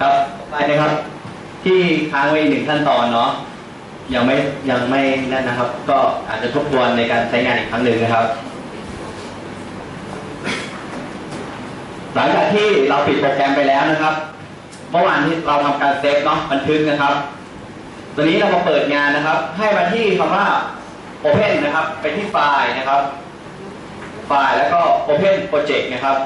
ครับไปนะครับ ที่ค้างไว้หนึ่งขั้นตอนเนาะยังไม่ยังไม่นั่นนะครับ ก็อาจจะทบทวนในการใช้งานอีกครั้งหนึ่งนะครับ หลังจากที่เราปิดโปรแกรมไปแล้วนะครับเมื่อวานที่เราทำการเซฟเนาะบันทึกนะครับตอนนี้เรามาเปิดงานนะครับ ให้มาที่คำว่า Open นะครับ ไปที่ไฟล์นะครับ ไฟล์แล้วก็ Open Project นะครับ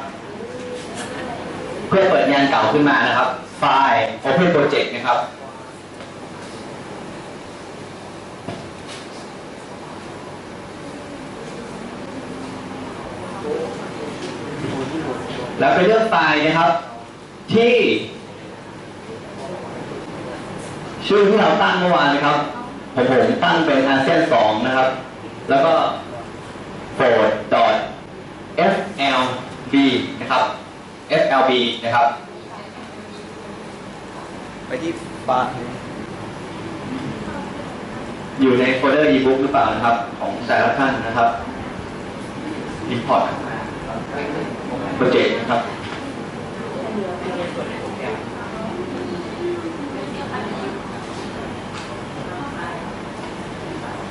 พื่อเปิดงานเก่าขึ้นมานะครับ ไฟล์ Open Project นะครับ แล้วไปเลือกไฟล์นะครับ ที่ ชื่อที่เราตั้งเมื่อวานนะครับผมผมตั้งเป็นอาเซียนสองนะครับ แล้วก็ fold.dot.flb นะครับ flb นะครับ ไปที่บาร์อยู่ในโฟลเดอร์ ebook หรือเปล่านะครับ ของแต่ละท่านนะครับ import โปรเจกต์นะครับ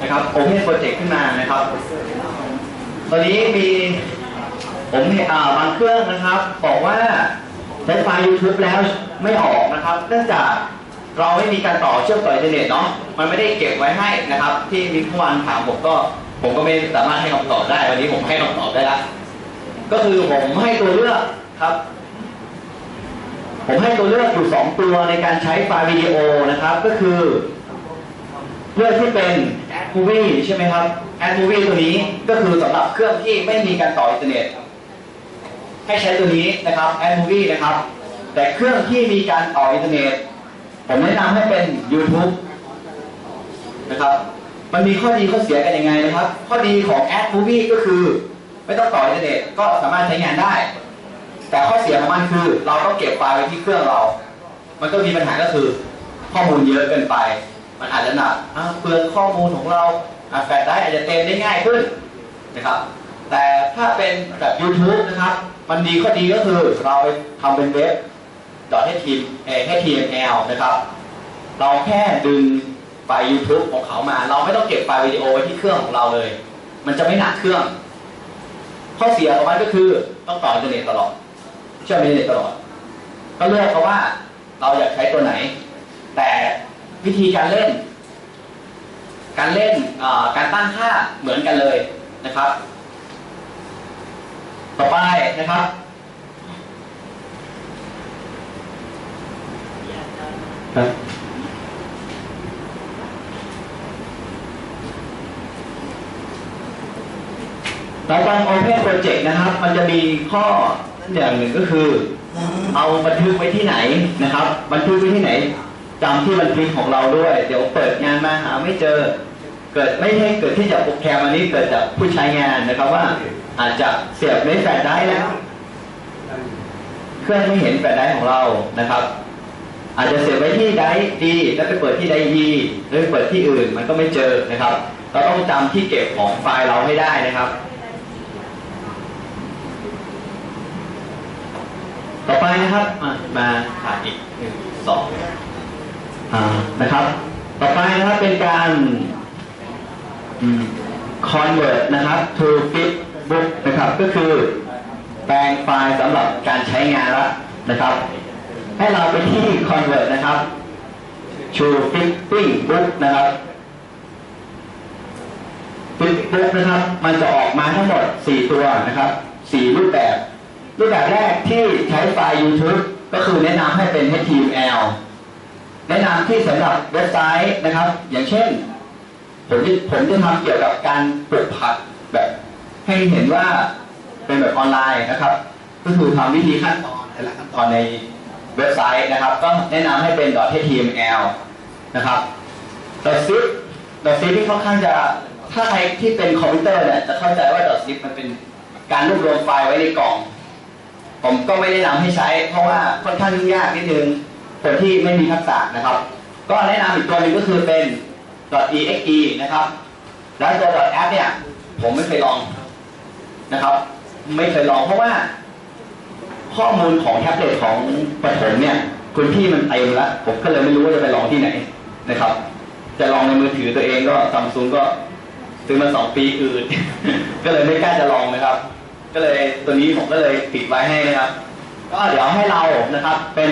นะครับ Open Project ขึ้นมานะครับ ตอนนี้มี ผมเนอ่าบางเครื่องนะครับ บอกว่าใช้ไฟล์ YouTube แล้วไม่ออกนะครับ เนื่องจากเราไม่มีการต่อเชื่อมต่ออินเทอร์เน็ตเนาะมันไม่ได้เก็บไว้ให้นะครับ ที่มีผู้วันถามผมก็ผมก็ไม่สามารถให้คำตอบได้วันนี้ผมให้คำตอบได้ละก็คือผมให้ตัวเลือกครับ ผมให้ตัวเลือกอยู่สองตัวในการใช้ไฟล์วิดีโอนะครับ ก็คือเลือกที่เป็น Ad Movie ใช่ไหมครับ Ad Movie ตัวนี้ก็คือสำหรับเครื่องที่ไม่มีการต่ออินเทอร์เน็ต ให้ใช้ตัวนี้นะครับ Ad Movie นะครับ แต่เครื่องที่มีการต่ออินเทอร์เน็ตผมแนะนำให้เป็น YouTube นะครับ มันมีข้อดีข้อเสียกันยังไงนะครับ ข้อดีของ Ad Movie ก็คือ ไม่ต้องต่ออินเทอร์เน็ตก็สามารถใช้งานได้ แต่ข้อเสียของมันคือเราต้องเก็บไฟล์ไว้ที่เครื่องเรา มันก็มีปัญหาก็คือ ข้อมูลเยอะเกินไป มันอาจจะหนักเปลืองข้อมูลของเราอาแฟลชไดรฟ์อาจจะเต็มได้ง่ายขึ้นนะครับ แต่ถ้าเป็นแบบ YouTube นะครับ มันดีข้อดีก็คือเราไปทำเป็นเว็บ .html นะครับ เราแค่ดึงไฟล์ YouTube ของเขามา เราไม่ต้องเก็บไฟล์วิดีโอไว้ที่เครื่องของเราเลย มันจะไม่หนักเครื่อง ข้อเสียของมันก็คือต้องต่ออินเทอร์เน็ตตลอด เชื่อมอินเทอร์เน็ตตลอด ก็เลือกเพราะว่าเราอยากใช้ตัวไหน แต่วิธีการเล่น การเล่นการตั้งค่าเหมือนกันเลยนะครับ ต่อไปนะครับครับต่อไป Open Project นะครับ มันจะมีข้ออย่างหนึ่งก็คือ เอาบันทึกไว้ที่ไหนนะครับ บันทึกไว้ที่ไหนจำที่บันทึกของเราด้วย เดี๋ยวเปิดงานมาหาไม่เจอ เกิดไม่ใช่เกิดที่จากโปรแกรมอันนี้เกิดจากผู้ใช้งานนะครับว่า อาจจะเสียบในแฟลชได้แล้วเครื่องไม่เห็นแฟลชไดรฟ์ของเรานะครับ อาจจะเสียบไว้ที่ไดดีแล้วไปเปิดที่ได้ดีหรือเปิดที่อื่นมันก็ไม่เจอนะครับ เราต้องจำที่เก็บของไฟล์เราให้ได้นะครับ ต่อไปนะครับมามาถ่ายอีกหนึ่งสองอ่านะครับ ต่อไปนะครับเป็นการอืม convert นะครับ to fit book นะครับก็คือแปลงไฟล์สำหรับการใช้งานละนะครับ ให้เราไปที่ convert นะครับ to fitting book นะครับ fit book นะครับ มันจะออกมาทั้งหมด 4 ตัวนะครับ 4 รูปแบบ รูปแบบแรกที่ใช้ไฟล์ YouTube ก็คือแนะนำให้เป็น HTML แนะนำที่สำหรับเว็บไซต์นะครับ อย่างเช่น ผมจะผมจะทำเกี่ยวกับการปลูกผักแบบ ให้เห็นว่าเป็นแบบออนไลน์นะครับ ก็คือทำวิธีขั้นตอนแต่ละขั้นตอนในเว็บไซต์นะครับ ก็แนะนำให้เป็น .html นะครับ .zip .zip ที่ค่อนข้างจะถ้าใครที่เป็นคอมพิวเตอร์เนี่ยจะเข้าใจว่า .zip มันเป็นการรวบรวมไฟล์ไว้ในกล่อง ผมก็ไม่แนะนำให้ใช้ เพราะว่าค่อนข้างยุ่งยากนิดนึงคนที่ไม่มีทักษะนะครับ ก็แนะนำอีกตัวหนึ่งก็คือเป็น .exe นะครับ แล้วตัว .app เนี่ยผมไม่เคยลอง นะครับ ไม่เคยลองเพราะว่า ข้อมูลของแท็บเล็ตของปฐมเนี่ยคุณพี่มันเต็มแล้วผมก็เลยไม่รู้ว่าจะไปลองที่ไหนนะครับ จะลองในมือถือตัวเองก็ซัมซุงก็ซื้อมาสองปีอืดก็เลยไม่กล้าจะลองนะครับ ก็เลยตัวนี้ผมก็เลยปิดไว้ให้นะครับ ก็เดี๋ยวให้เรานะครับเป็น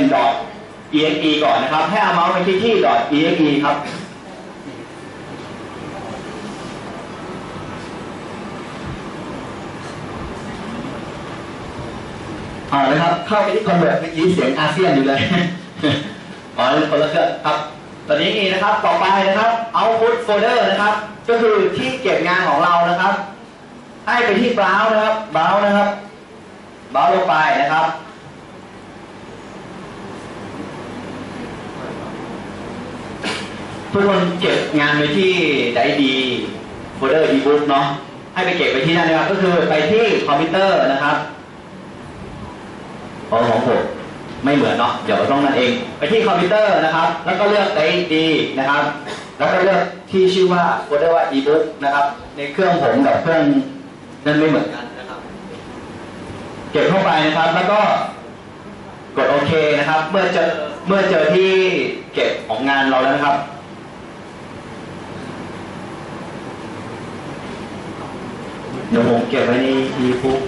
.exe ก่อนนะครับ ให้เอาเมาส์ไปที่ที่ .exe ครับ อ่านะครับ เข้าไปที่คอนเวิร์ตเมื่อกี้เสียงอาเซียนอยู่เลยอ๋อคนละเครื่องครับ ตอนนี้นี่นะครับ ต่อไปนะครับ output folder นะครับ ก็คือที่เก็บงานของเรานะครับ ให้ไปที่ browse นะครับ browse นะครับ browse ลงไปนะครับทุกคนเก็บงานไว้ที่ไดดีโฟลเดอร์ ebook เนาะให้ไปเก็บไปที่นั่นนะครับ ก็คือไปที่คอมพิวเตอร์นะครับ ของของผมไม่เหมือนเนาะเดี๋ยวต้องนั่นเอง ไปที่คอมพิวเตอร์นะครับ แล้วก็เลือก AD นะครับ แล้วก็เลือกที่ชื่อว่าโฟลเดอร์ว่า ebook นะครับ ในเครื่องผมกับเครื่องนั่นไม่เหมือนกันนะครับ เก็บเข้าไปนะครับ แล้วก็กดโอเคนะครับ เมื่อเจอเมื่อเจอที่เก็บของงานเราแล้วนะครับเดี๋ยวผมเก็บไว้ใน ebook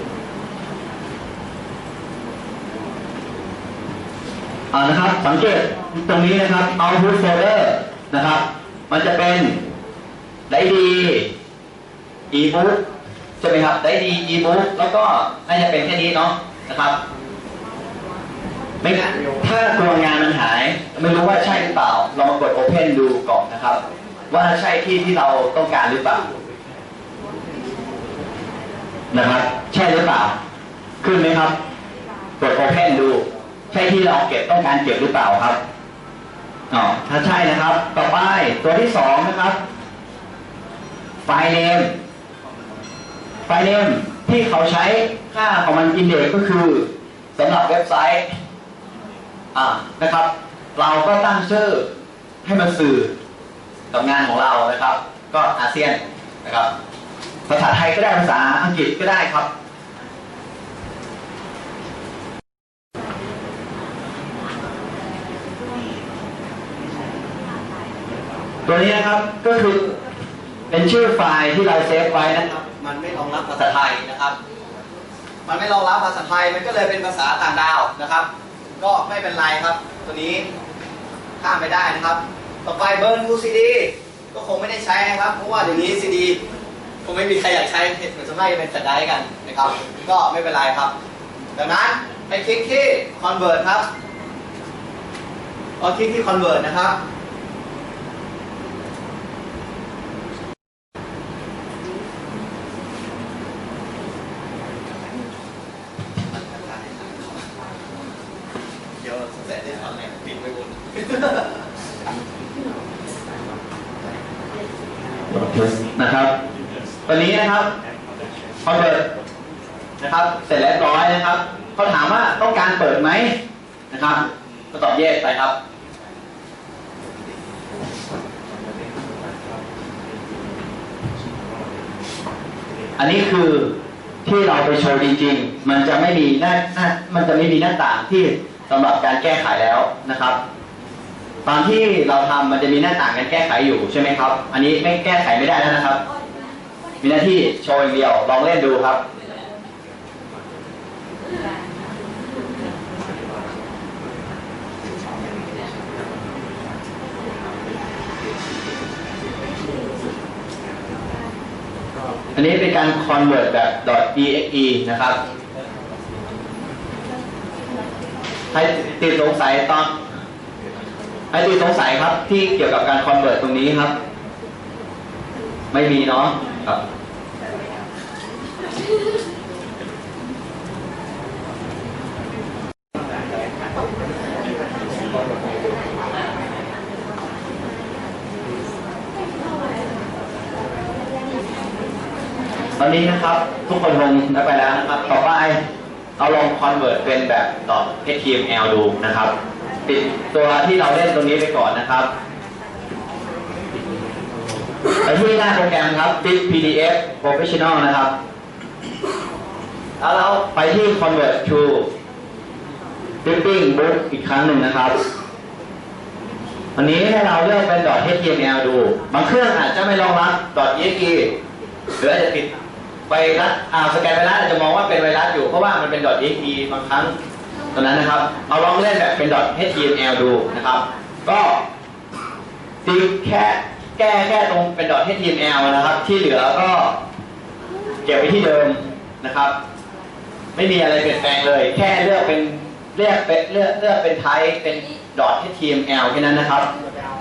อ่านะครับ สังเกตตรงนี้นะครับ output folder นะครับ มันจะเป็นไดดี ebook ใช่ไหมครับไดดี ebook แล้วก็น่าจะเป็นแค่นี้เนาะนะครับไม่ถ้ากลัวงานมันหาย ไม่รู้ว่าใช่หรือเปล่าเรามากด open ดูก่อนนะครับ ว่าใช่ที่ที่เราต้องการหรือเปล่านะครับ ใช่หรือเปล่า ขึ้นไหมครับ กด open ดู ใช่ที่เราเก็บต้องการเก็บหรือเปล่าครับอ๋อถ้าใช่นะครับ ต่อไปตัวที่สองนะครับไฟเนมไฟเนมที่เขาใช้ค่าของมันอินเด็กก็คือสำหรับเว็บไซต์อ่านะครับ เราก็ตั้งชื่อให้มันสื่อกับงานของเรานะครับ ก็อาเซียนนะครับ ภาษาไทยก็ได้ภาษาอังกฤษก็ได้ครับ ตัวนี้นะครับก็คือเป็นชื่อไฟล์ที่เราเซฟไว้นะครับ มันไม่รองรับภาษาไทยนะครับ มันไม่รองรับภาษาไทย มันก็เลยเป็นภาษาต่างดาวนะครับ ก็ไม่เป็นไรครับ ตัวนี้ข้ามไปได้นะครับ ต่อไปเบิร์นฟูซีดีก็คงไม่ได้ใช้นะครับ เพราะว่าเดี๋ยวนี้ซีดีคงไม่มีใครอยากใช้เหมือนสมัยเป็นแฟลชไดรฟ์กันนะครับ ก็ไม่เป็นไรครับดังนั้นให้คลิกที่ convert ครับพอคลิกที่ convert นะครับ เดี๋ยวสงสัยได้ทำอะไรปิดไปหมด นะครับ ตอนนี้นะครับพอเปิดนะครับ เสร็จแล้วร้อยนะครับเขาถามว่าต้องการเปิดไหมนะครับก็ตอบเยสไปครับอันนี้คือที่เราไปโชว์จริงๆ มันจะไม่มีหน้าหน้ามันจะไม่มีหน้าต่างที่สำหรับการแก้ไขแล้วนะครับ ตอนที่เราทำมันจะมีหน้าต่างการแก้ไขอยู่ใช่ไหมครับ อันนี้ไม่แก้ไขไม่ได้แล้วนะครับ มีหน้าที่โชว์อย่างเดียวลองเล่นดูครับ อันนี้เป็นการ convert แบบ .exe นะครับ ใครติดสงสัยตอน ใครติดสงสัยครับที่เกี่ยวกับการ convert ตตรงนี้ครับ ไม่มีเนาะครับ ตอนนี้นะครับ ทุกคนลงได้ไปแล้วนะครับ ต่อไปเอาลอง convert เป็นแบบ .html ดูนะครับ ปิดตัวที่เราเล่นตรงนี้ไปก่อนนะครับไปที่หน้าโปรแกรมครับ Bit PDF Professional นะครับ แล้วเราไปที่ convert to flipping book อีกครั้งหนึ่งนะครับ วันนี้ให้เราเลือกเป็น .html ดู บางเครื่องอาจจะไม่รองรับ .exe หรืออาจจะติดไวรัสอ่าสแกนไวรัสอาจจะมองว่าเป็นไวรัสอยู่ เพราะว่ามันเป็น .exe บางครั้ง ตอนนั้นนะครับ เอาลองเล่นแบบเป็น .html ดูนะครับ ก็ตีแค่แก้แค่ตรงเป็น .html นะครับ ที่เหลือก็เก็บไว้ที่เดิมนะครับ ไม่มีอะไรเปลี่ยนแปลงเลย แค่เลือกเป็นเลือกเป็นเลือกเลือกเป็นไทป์เป็น .html แค่นั้นนะครับ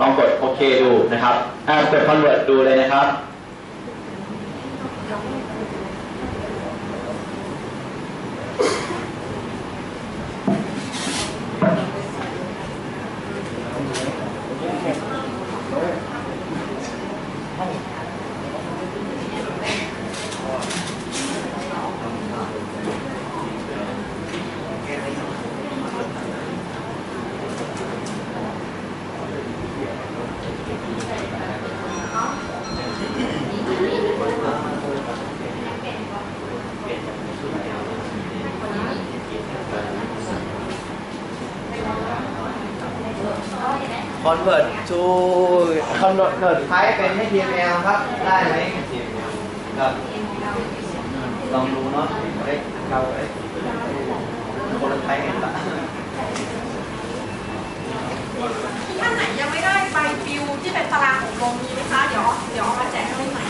ลองกดโอเคดูนะครับอ่ากด convert ดูเลยนะครับ convert to convert ไทป์เป็น HTML ครับ ได้ไหมครับลองดูเนาะเอ้ยเราเอ้ยคนละไทป์กันปะท่านไหนยังไม่ได้ใบฟิวที่เป็นตารางอบรมมีไหมคะ เดี๋ยวเดี๋ยวเอามาแจกให้ใหม่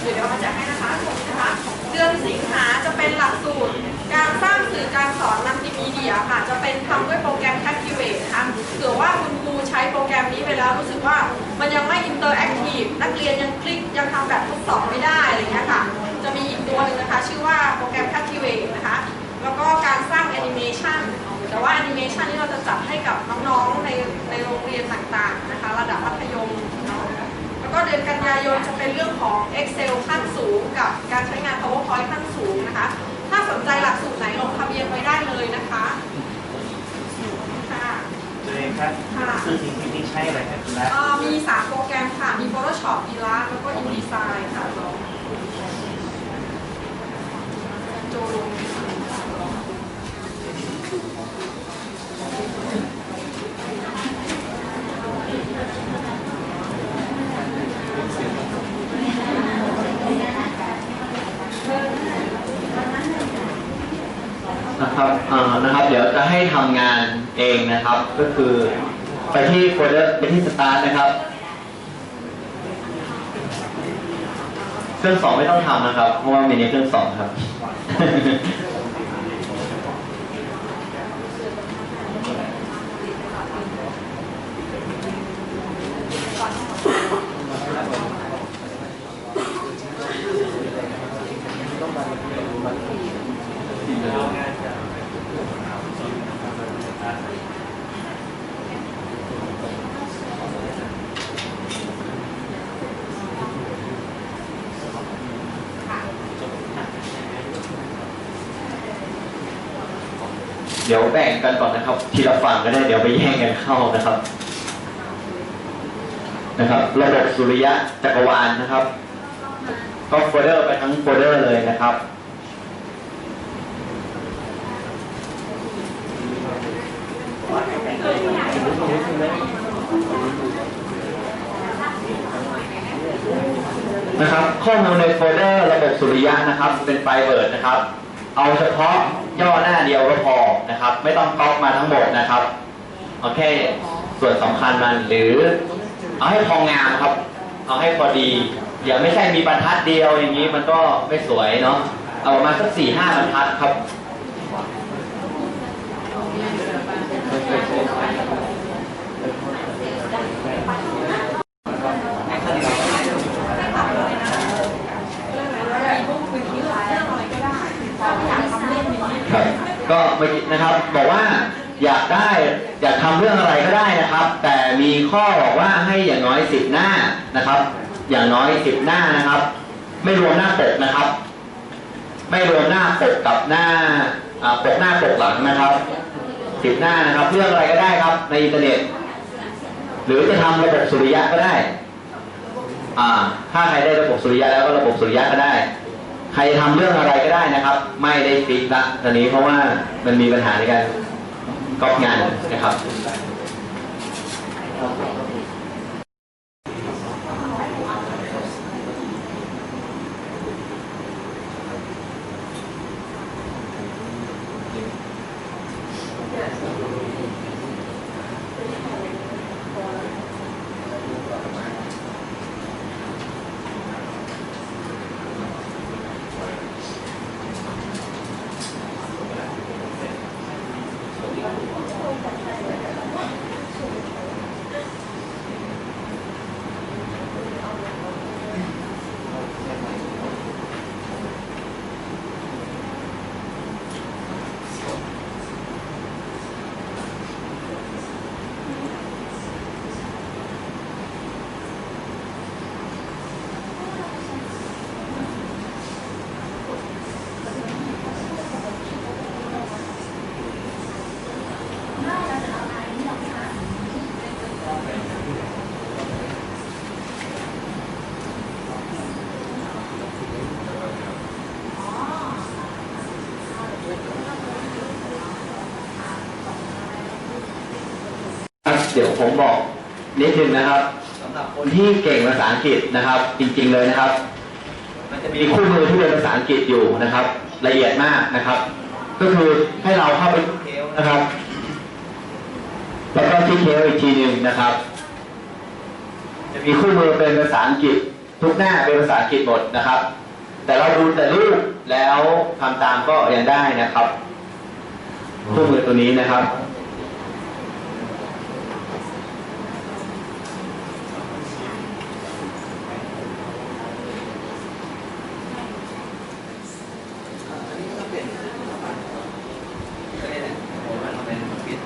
เดี๋ยวเดี๋ยวเอามาแจกให้นะคะนะคะ เดือนสิงหาจะเป็นหลักสูตร การสร้างสื่อการสอนมัลติมีเดียค่ะ จะเป็นทำด้วยโปรแกรม Captivate นะคะเผื่อว่าคุณครูใช้โปรแกรมนี้ไปแล้วรู้สึกว่ามันยังไม่อินเตอร์แอคทีฟนักเรียนยังคลิกยังทำแบบทดสอบไม่ได้อะไรเงี้ยค่ะ จะมีอีกตัวหนึ่งนะคะ ชื่อว่าโปรแกรม Captivate นะคะ แล้วก็การสร้างแอนิเมชันแต่ว่าแอนิเมชันนี่เราจะจัดให้กับน้องๆในในโรงเรียนต่างๆนะคะ ระดับมัธยมแล้วก็เดือนกันยายนจะเป็นเรื่องของ Excel ขั้นสูงกับการใช้งาน PowerPoint ขั้นสูงนะคะ ถ้าสน ใจหลักสูตรไหนลงทะเบียนไว้ได้เลยนะคะค่ะตัวเองครับค่ะคือสิ่งที่นี่ใช้อะไรครับและเอ่อมี3โปรแกรมค่ะ มี Photoshop Illustrator แล้วก็ InDesign ค่ะโจลง นะครับเอ่อนะครับ เดี๋ยวจะ ให้ทำงานเองนะครับ ก็คือไปที่โฟลเดอร์ไปที่สตาร์ทนะครับเครื่องสองไม่ต้องทำนะครับ เพราะว่ามีในเครื่องสองครับ ดี๋ยวแบ่งกันก่อนนะครับ ทีละฝั่งก็ได้เดี๋ยวไปแย่งกันเข้านะครับ นะครับ ระบบสุริยะจักรวาลนะครับ ก็โฟลเดอร์ไปทั้งโฟลเดอร์เลยนะครับนะครับ ข้อมูลในโฟลเดอร์ระบบสุริยะนะครับ เป็นไฟเบิร์ดนะครับ เอาเฉพาะย่อหน้าเดียวก็พอนะครับ ไม่ต้องก๊อปมาทั้งหมดนะครับเอาแค่ส่วนสำคัญมันหรือ เอาให้พองามครับ เอาให้พอดีอย่าไม่ใช่มีบรรทัดเดียวอย่างนี้มันก็ไม่สวยเนาะเอาประมาณสักสี่ห้าบรรทัดครับ ก็เมื่อกี้นะครับ บอกว่าอยากได้อยากทำ เรื่องอะไรก็ได้นะครับ แต่มีข้อบอกว่าให้อย่างน้อยสิบหน้านะครับ อย่างน้อยสิบหน้านะครับ ไม่รวมหน้าปกนะครับ ไม่รวมหน้าปกกับหน้าปกหน้าปกหลังนะครับสิบหน้านะครับ เรื่องอะไรก็ได้ครับ ในอินเทอร์เน็ต หรือจะทำระบบสุริยะก็ได้อ่าถ้าใครได้ระบบสุริยะแล้วก็ระบบสุริยะก็ได้ ใครทำเรื่องอะไรก็ได้นะครับ ไม่ได้ฟิกละตอนนี้เพราะว่ามันมีปัญหาในการ ก๊อปง 本当に。 เดี๋ยวผมบอกนิดนึงนะครับสำหรับคนนที่เก่งภาษาอังกฤษนะครับ จริง ๆเลยนะครับ มันจะมีคู่มือที่เป็นภาษาอังกฤษอยู่นะครับ ละเอียดมากนะครับ ก็คือให้เราเข้าไปเทลนะครับ แล้วก็ที่เทลอีกทีหนึ่งนะครับ จะมีคู่มือเป็นภาษาอังกฤษ ทุกหน้าเป็นภาษาอังกฤษหมดนะครับ แต่เราดูแต่รูปแล้วทำตามก็ยังได้นะครับคู่มือตัวนี้นะครับ อันนี้ก็เปลี่ยนก็เนี่ยเนี่ยผมว่าทำเป็นปิด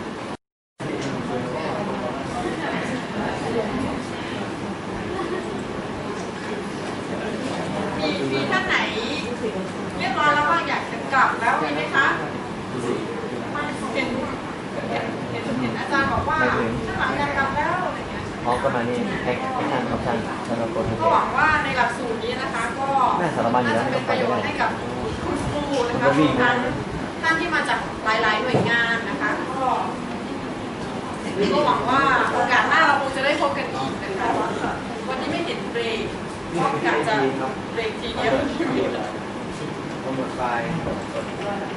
มีมีท่านไหน เรียบร้อยแล้วว่าอยากจะกลับแล้วมีไหมคะเห็นเห็นเห็นเห็นอาจารย์บอกว่าข้างหลังอยากกลับแล้วอะไร เงี้ยพร้อมประมาณนี้แท็กแท็กทางออปชั่นสำหรับคนก็หวังว่าในหลักสูตรนี้นะคะก็แม่สารบัญอยู่น่าแล้วจะเป็นประโยชน์ให้กับคุณครูนะคะรวมทั้งท่านที่มาจากหลาย ๆ หน่วยงานนะคะก็ก็หวังว่าโอกาสหน้าเราคงจะได้พบกันอีกนะคะวันนี้ไม่เห็นเบรกก็กะจะเบรกทีเดียวโปรโมทไฟล์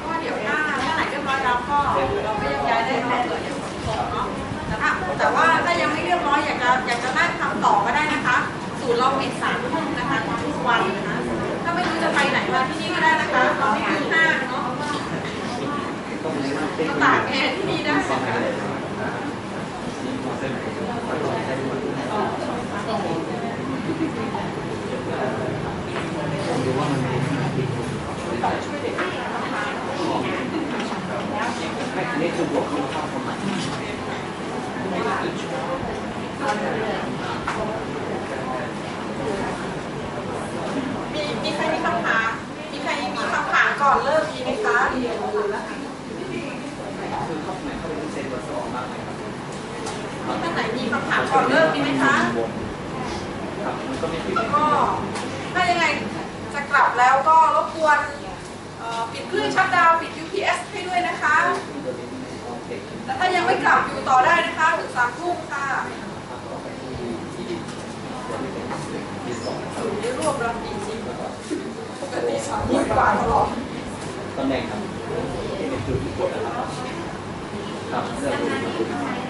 ก็เดี๋ยวถ้าถ้าไหนเรียบร้อยแล้วก็เราก็ยังย้ายได้เนาะเผื่อยังคงเนาะ แต่ถ้าแต่ว่าถ้ายังไม่เรียบร้อยอยากจะอยากจะนั่งทำต่อก็ได้นะคะ ศูนย์เราปิดสามทุ่มนะคะทุกวันนะคะถ้าไม่รู้จะไปไหนมาที่นี่ก็ได้นะคะเราไม่มีห้างเนาะมาตากแอร์ที่นี่ได้นะคะช่วยเด็กนะคะนี่คือบวกเข้าเข้าเข้ามา มีมีใครมีคำถามมีใครมีคำถามก่อนเริ่มมีไหมคะเรียนรู้แล้วค่ะคือเขาไหนเขาไปเซนตัวสองมากเลยครับมีท่านไหนมีคำถามก่อนเริ่มมีไหมคะก็ไม่ผิดแล้วก็ถ้ายังไงจะกลับแล้วก็รบกวนปิดเครื่องชัดดาวปิด UPS ให้ด้วยนะคะ แต่ถ้ายังไม่กลับอยู่ต่อได้นะคะถึงสามทุ่มค่ะศูนย์นี้รวบรัดจริงๆปกติสามทุ่มกว่าตลอดตำแหน่งครับที่เป็นจุดที่กดนะครับครับเรื่อง